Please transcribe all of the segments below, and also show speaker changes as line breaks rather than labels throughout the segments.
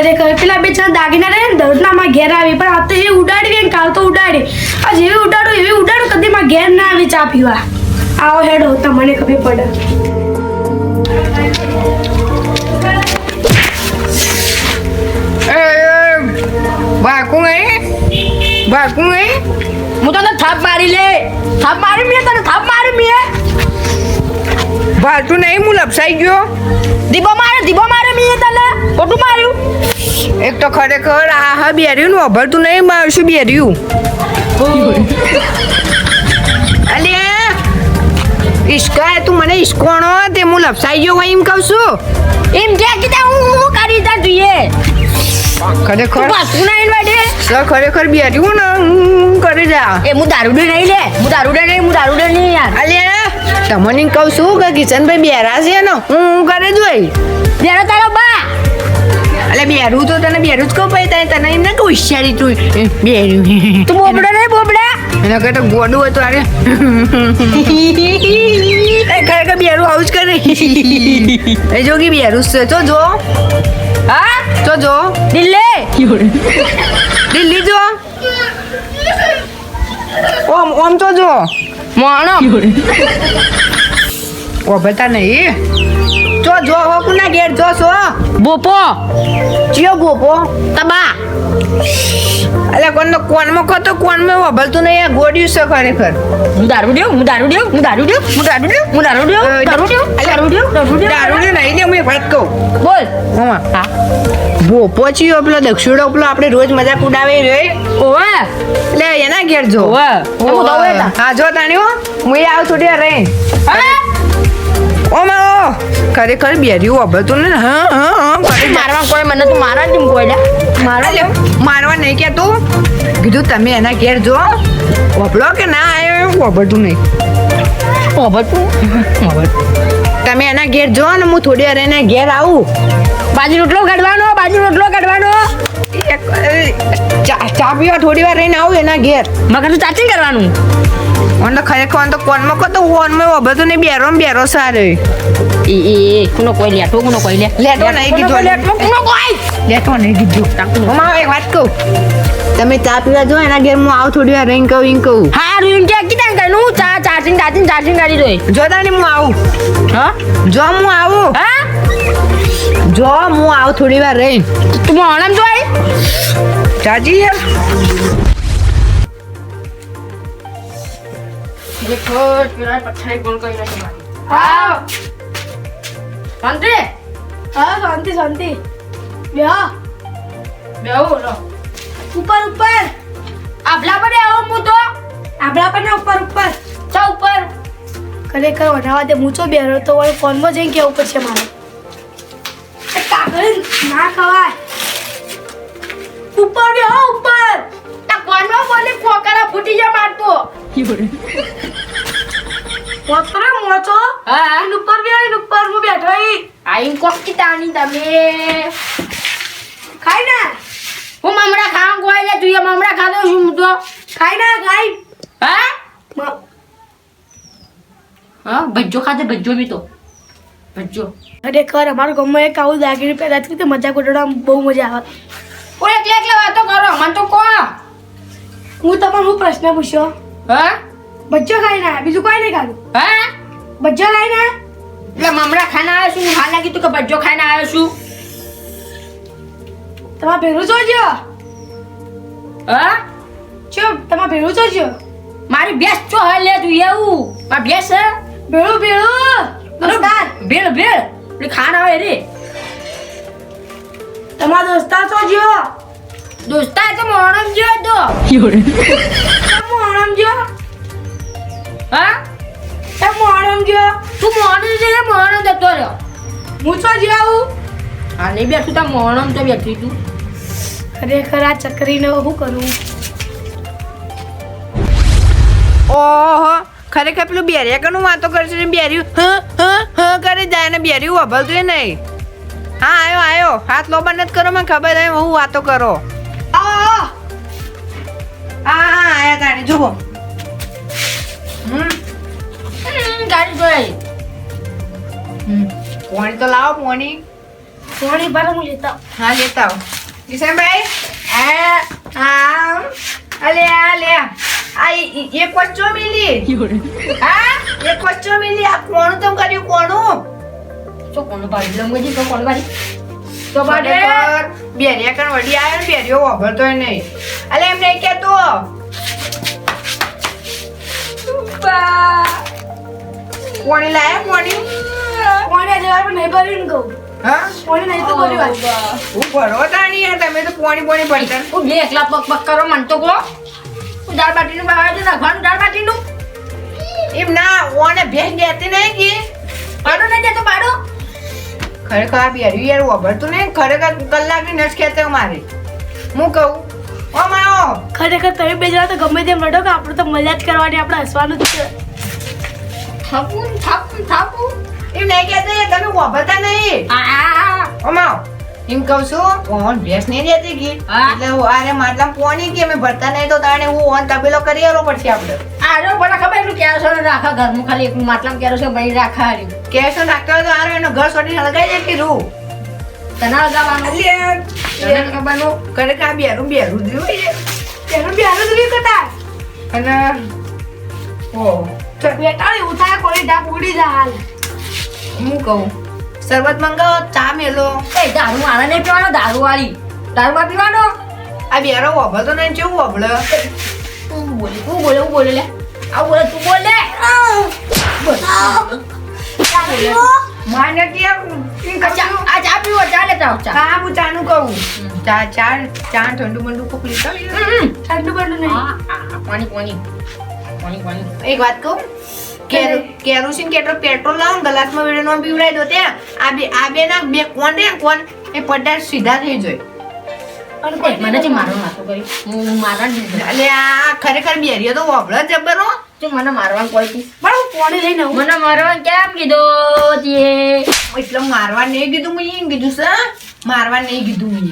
ખરેખર પેલા બે ચાર દાગીના રહે ને દરરોજના માં ઘેર આવી. પણ આ તો એ ઉડાડી ને કાલ તો ઉડાડી. આ જેવી ઉડાડું એવી ઉડાડું કદી માં ઘેર ના આવી ચા પીવા. આવો હેડો તમને ખબર પડે.
બાકું એ બાકું એ.
હું તને થાપ મારી લે. થાપ મારી મે તને થાપ મારી મે
ભાતું નહીં હું લપસાઈ ગયો.
દીબો મારે દીબો મારે મે તને. ખોટું માર્યું?
એક તો ખરેખર આ હા બેર્યું નું અભરતું નહીં મારું શું બેર્યું અલે ઈશ્કા તું મને ઈશ્કોણો તે હું લપસાઈ ગયો એમ કહું છું.
એમ કે કે હું હું કરી તા જોઈએ
ખરેખર?
પાછું ના ઇન્વાઇટે
ખરેખર બેર્યું ને હું કરી જા.
એ હું દારૂડે નહીં લે. હું દારૂડે નહીં હું દારૂડે નહીં યાર.
અલે તમને કહું છું કે કિશનભાઈ બેરા છે ને હું હું કરે જોઈ
બેરો તારો બા
અલે બેરું તો તને બેરું જ કહું ભાઈ તને તને એમ ના કહું હોશિયારી તું. બેરું.
તું બોબડો નહીં બોબડા?
એના કરતા ગોડું હોય તો અરે ખરેખર બેરું આવું જ કરે. એ જોગી બેરું છે. તો જો.
હા?
તો જો.
દિલ્હી
દિલ્હી જો. ઓમ ઓમ તો જો.
મોણો.
ઓ બતા નહીં. જો જો હો કુના ઘેર જો છો?
બોપો
ચિયો ગોપો?
તબા.
અલે કોણ કોનમાં કહો તો કોનમાં વભલતું નહીં આ ગોડ્યું છે ખરેખર.
હું દારૂ દેવ હું દારૂ દેવ હું દારૂ દેવ હું દારૂ દેવ હું દારૂ
અ,
દારૂ દેવ દારૂ દેવ દારૂ
દારૂ નહીં ને હું વાત કહું.
બોલ.
હા
હા.
ભોપો ચિયો પેલો દક્ષિણો પેલો આપણે રોજ મજાક ઉડાવે રે
ઓવે
એટલે એના ઘેર જો.
ઓવે હું તો
હા જો તાણી હું. એ આવ થોડી રે
હા
ઓ મા ખરેખર બેર્યું વભલતું ને હા હા હા ખરેખર.
મારવા કોઈ મને તો મારા જ કોઈ લે. મારા
અલે, મારવા નહીં કે તું. કીધું તમે એના ઘેર જો. વભલો કે ના આવ્યો વભળતું નહીં.
ઓભર
તમે એના ઘેર જો ને હું થોડી વાર એના ઘેર આવું.
બાજુ રોટલો કાઢવાનો બાજુ રોટલો કાઢવાનો.
ચા પીવા થોડી વાર રહીને આવું એના ઘેર.
મગર તો ચાચી કરવાનું.
મને તો ખરેખર તો કોનમાં કહો તો ફોનમાં તો નહીં બેરો ને બેરો સારો
એ એ કુનો કોઈ લેટો કુનો કોઈ લે
લેટો નહીં કીધું.
લેટો કુનો કોઈ
લેતો નહીં કીધું હું એક વાત કહું તમે ચા પીવા જો એના ઘેર હું આવું થોડી વાર રહીને કહું એમ કહું
હારું એમ કે કીધા કનું ચા ચાચી ચાર્જિંગ ચાચી કાઢી દોય
જો તાણી હું આવું.
હા?
જો હું આવું.
હા?
જો હું આવું થોડી વાર રહીને
તું મોણમ જોઈ?
ચાજી યાર
દેખો પેલા પથારી કોણ કરી નાખી હા. શાંતિ?
હા શાંતિ શાંતિ. બેહો.
બેહો લો
ઉપર ઉપર.
આભલા પર આવો હું તો.
આપણા પર ને ઉપર ઉપર.
ચા ઉપર.
ખરેખર વઢાવા દે મૂચો બેરો તો વળી ફોનમાં જઈને કેવું પડશે મારે? કાગળ ના ખવાય. મોતરો મોચો
હા.
આઈન ઉપર બેહો આઈન ઉપર. હું બેઠો
આઈન કોકી તાની તમે?
ખાઈ ના.
હું મમરા ખાવા કોઈ લે તું મમરા ખાધો છું હું તો?
ખાઈ ના ખાઈ.
હા? હા ભજ્જો ખાધે ભજ્જો બી તો. ભજ્જો.
ખરેખર અમારા ગામમાં એક આવું દાગીને પહેલા હતી મજા ઉડાડવામાં બહુ મજા આવે.
ઓય એકલા એકલા વાતો કરો મને તો કહો.
હું તમને હું પ્રશ્ન પૂછ્યો
હા?
બચ્ચો ખાઈ ના બીજું કોઈ નહીં ખાધું.
હા?
બચ્ચો ખાઈ ના
એટલે મમરા ખાઈને આવ્યો છું. હાલ લાગી તું કે ભજ્જો ખાઈને આવ્યો છું.
તમારે ભેરું જોજો.
હા?
ચો તમારે ભેરું જોજો.
મારી ભેંસ ચો હાલ લે તું એવું. મારી ભેંસ હે?
ભેળું ભેળું. દોસ્તાર.
ભેળ ભેળ. એટલે ખાન આવે રે.
તમારા દોસ્તાર જોજો.
દોસ્તાર તો મોણમ જો તો
તમે
હા?
એ મોણમ જો
તું મોણમ છે ને મોણમ જતો રહ્યો?
હું તો જાઉં
હા નહીં બેઠું તા મોણમ તો બેઠી તું.
ખરેખર આ ચકરીને શું કરું?
ઓહો ખરેખર પેલું બેરિયા કનું વાતો કરશે ને બેર્યું? હ હ હ કરે જાય ને બેર્યું વભલતું નહીં. હા આયો આયો. હાથ લોબા નથી કરો મને ખબર હે હું વાતો કરો.
આ
હા હા આયા તાણી જુઓ. હમ
ગાડી જોઈ.
પોણી તો લાવો પોણી.
પાણી ભરે હું લેતા
હા લેતા આવો. કિશનભાઈ આ આ અલે આ લે આ એક વચ્ચો મિલી. હા એક વચ્ચો મિલી. આ કોણું તમ કર્યું કોણું?
શું કોનું પાડી લંગોજી તો કોણ
તો બાડે બેરિયા કણ વડી આવ્યો ને બેરિયો વાપરતોય નહીં. અલે એમ નહીં કેતો કોણી લાયા કોણી
પાણી આજે વાર નહીં ભરીને ને
હા?
પાણી નહીં તો ભર્યું.
હું ભરો તાણી યાર તમે તો પોણી પોણી પડતા
હું બે એકલા પગ પગ કરો મન તો કહો. હું દાળ બાટીનું નાખવાનું દાળ બાટીનું.
એમ ના ઓને ભેંસ દેતી નહીં કે.
પાડો નહીં દેતો પાડો
ખરેખર આ બેર્યું યાર વાપરતું નહીં ખરેખર કલાકની નસ ખેતે મારે હું કહું ઓ માઓ
ખરેખર તમે બે જણા તો ગમે તેમ રડો કે આપણે તો મજા જ કરવાની આપણે હસવાનું જ છે.
થાપું થાપું થાપું.
એમ નહીં કહેતા તમે વાપરતા નહીં.
આ. આ, આ
એમ કહું છું ઓન ભેંસ નહીં રહેતી ગી.
હા.
એટલે હું આરે માટલા પોણી કે અમે ભરતા નહીં તો તાણે હું ઓન તબેલો કરી આલો પડશે આપણે.
આરો મને ખબર એટલું ને રાખા ઘરમાં ખાલી એક માટલામાં ક્યારે છે ભાઈ રાખા હાર્યું
કેસો નાખતો હોય તો આરો એનો ઘર સોટી હળગાઈ જાય કે રૂ?
તને લગાવવાનું તને ખબરનું
કે આ બેરું બેરું જ હોય છે
એનું બી હારું જ નહીં કરતા.
અને ઓ ચાલ
બેટા એવું થાય કોઈ ડાક ઉડી જા હાલ.
હું કહું? શરબત મંગાવો ચા મેલો.
એ દારૂ નહીં પીવાનો દારૂ વાળી. દારૂમાં પીવાનો?
આ બેરો વભળતો નહીં કેવું વભળે
તું બોલે તું બોલે હું બોલે લે. આ બોલે તું બોલે.
માને કે
આ ચા આ ચાલે તો ચા.
હા હું ચાનું કહું. ચા ચા ચા ઠંડુ મંડુ કોક લીધા
ઠંડુ મંડુ નહીં.
પાણી પાણી. પાણી પાણી.
એક વાત કહું? કેરો- કેરોસીન કેટલો પેટ્રોલ લાવો ને ગ્લાસમાં વીડનો પીવડાવી દો ત્યાં. આ બે આ બે ના બે કોણ રે કોણ? એ પડાર સીધા થઈ જાય.
એ, મને જે મારો નાખો કરી હું
મારા ખરેખર બેરીઓ તો વભળે જબર હો
મને મારવાનું કોઈ
પણ હું પાણી લઈને આવું?
મને મારવાનું કેમ કીધો તે?
એટલે મારવા નહીં કીધું મેં એમ કીધું છે મારવા નહીં કીધું મેં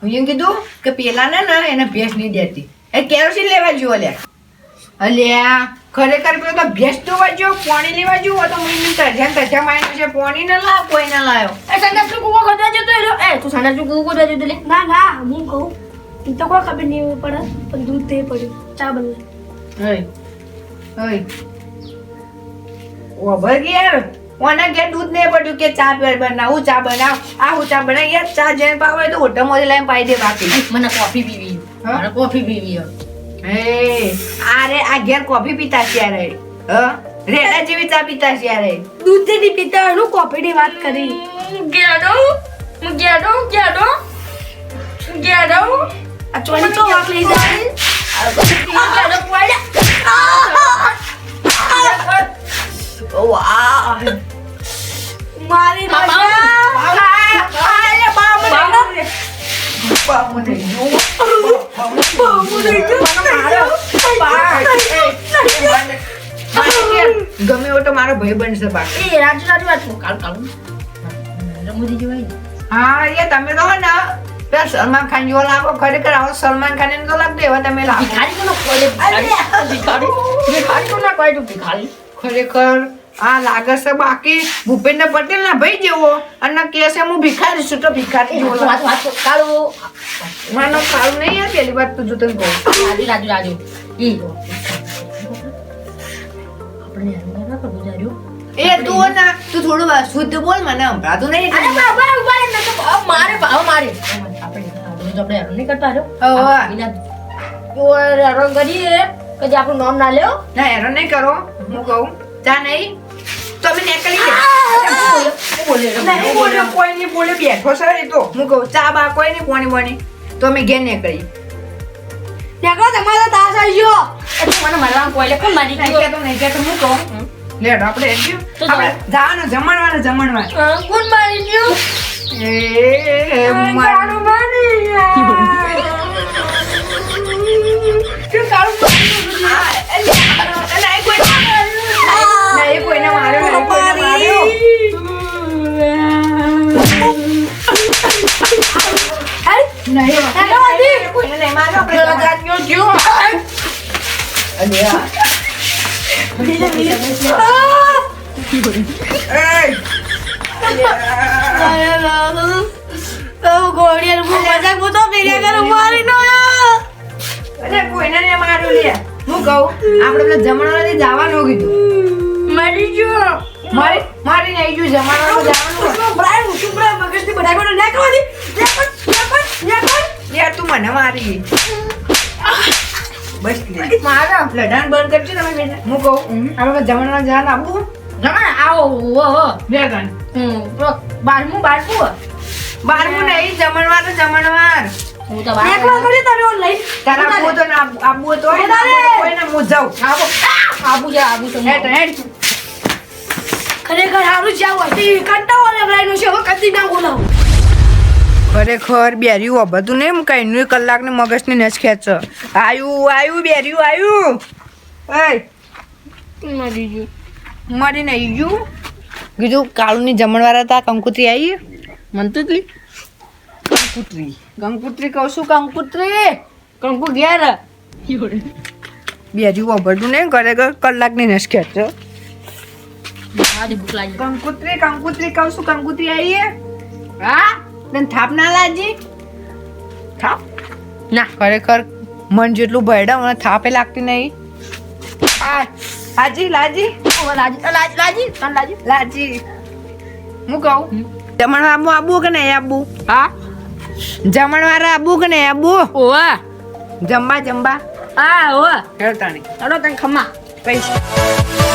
હું એમ કીધું કે પેલા ને ના એને ભેંસ નહીં દેતી. એ કેરોસીન લેવા જો અલ્યા અલ્યા ખરેખર પેલો તો ભેંસ તો વાજો પાણી લેવા જુઓ તો મને તરજા તજા માઈને છે પાણી ન લાવ કોઈ ન લાયો.
એ સંડાસનું કુવો ખોદવા જતો એ તું સંડાસનું કુવો ખોદવા જતો લે
ના ના હું કહું એ તો કોઈ ખબર નહીં પડે પણ દૂધ તે પડ્યું ચા બનવા.
હઈ. હઈ. ઓભર ગયા ઓના ઘેર દૂધ નહીં પડ્યું કે ચા બનાવું? ચા બનાવ? આ હું ચા બનાવી? યાર ચા જેને પાવે તો ઓટો મોજે લાઈન પાઈ દે બાકી.
મને કોફી પીવી. મને કોફી પીવી
હે. આરે આ ઘેર કોફી પીતા છે હ? રેડા જેવી ચા પીતા છે યાર
દૂધ નહીં પીતા એનું કોફીની વાત કરી.
ગેડો ગેડો ગેડો ગેડો
આ તો વાત લઈ જાય.
ગેડો
વાહ
મારી
ગમે એવો તો મારો ભાઈ બનશે બાકી
એ રાજુ રાજુ કાલ કાલ રમૂજી જેવાય
હા, એ તમે તો ને. પેલા સલમાન ખાન જેવો લાગો ખરેખર આવો સલમાન ખાન ને તો લાગતો એવા તમે લાગો
ભિખારી ભિખારી ભિખારી તું ભિખારી
ખરેખર આ લાગે છે બાકી ભૂપેન્દ્ર પટેલ ના ભાઈ જેવો અને કે છે હું ભિખારી છું તો ભિખારી જેવો
કાળો
માનો સારું નહીં યાર પેલી વાત તું જો તને કહું
રાજુ રાજુ રાજુ એ આપણે યાર ના કરવું જાર્યો
એ તું ના તું થોડું વાર શુદ્ધ બોલ મને સંભળાતું નહીં
અરે બાબા તો ભાવ મારે બાબા મારે આપણે હેરાન નહીં કરતા રહ્યો? વિના હેરાન કરીએ કે જે આપણું નામ ના લ્યો.
ના હેરાન નહીં કરો. હું કહું જા નહીં. તમે નીકળી
બોલે
કોઈ નહીં બોલ્યો બેઠો છે એ તો. હું કહું ચા બા કોઈ નહીં પોણી બોણી. તો અમે ઘેર નીકળી.
નીકળો તમારો તાસ આવી ગયો.
મને મારવાનું કોઈ લે કોણ મારી ગયો.
કહેતો નહીં હું કહું. લેટ આપણે
તો
આપણે જવાનું જમણવાર ને જમણવાર.
હા, કોણ મારી ગયું?
એ મારું.
શું કાળું
આ, એટલે આ, એટલે આ કોઈ નહીં કોઈને માર્યો નહીં કોઈને માર્યો નહીં માર્યો. કોઈને નહીં માર્યો આપણે જાગ્યો જ્યો અલ્યા એય! અલ્યા!
ઘોડિયાર મજાક બોતો ફેર્યા કરું મારી નો
અરે કોઈને ને માર્યું લે. હું કહું આપણે પેલા જમણવાથી જવાનું કીધું.
મરી ગયો.
મારી મારી નહીં ગયું જમણવાનું જવાનું
શુભ્રાય હું શુભ્રાય મગજથી બધા કોને નાખવાની નાખો નાખો નાખો.
યાર તું મને મારી. બસ લે.
મારો
લડાણ બંધ કરજો તમે બેટા. હું કહું આપણે જમણવાના જવાનું આપવું
જમા આવો ઓ ઓ
બે ગણ
હમ બારમું બારમું
બારમું નહીં જમણવાર તો જમણવાર.
હું તો
કરી
તારા તો ના તો ને, તો ને હું જાઉં.
આબુ. આબુ તો
હેઠ હેઠ.
ખરેખર હારું આવું હતી. કંટાળો લેવડાઈનો છે. હવે કદી ના બોલાવું.
ખરેખર બેર્યું બધું નહીં કઈ નું કલાક ને મગજ ને નસ ખેંચ. આયુ આયુ બેર્યું આયુ. એ
મરી ગયું.
મરી નહીં ગયું. કીધું કાળુની જમણવાર હતા કંકુત્રી આવી
મનતું
કંકુત્રી કંકુત્રી કહું છું કંકુત્રી
કંકુ ઘેર.
બેર્યું અભરતું નહીં ઘરે કલાકની નસ ખેંચ કંકુત્રી કંકુત્રી કહું છું કંકુત્રી આવી
હા?
તને થાપ ના લાજી થાપ?
ના
ખરેખર મન જેટલું ભયડા મને થાપે લાગતી નહીં. લાજી લાજી.
લાજી. લાજી
લાજી હું કહું? જમણવાર આબુ આબુ કે નહીં આબુ?
હા?
જમણવાર આબુ કે નહીં આબુ?
ઓવા.
જમવા જમવા.
હા ઓવા.
હેરતાણી
ચલો તને ખમા.
પૈસા.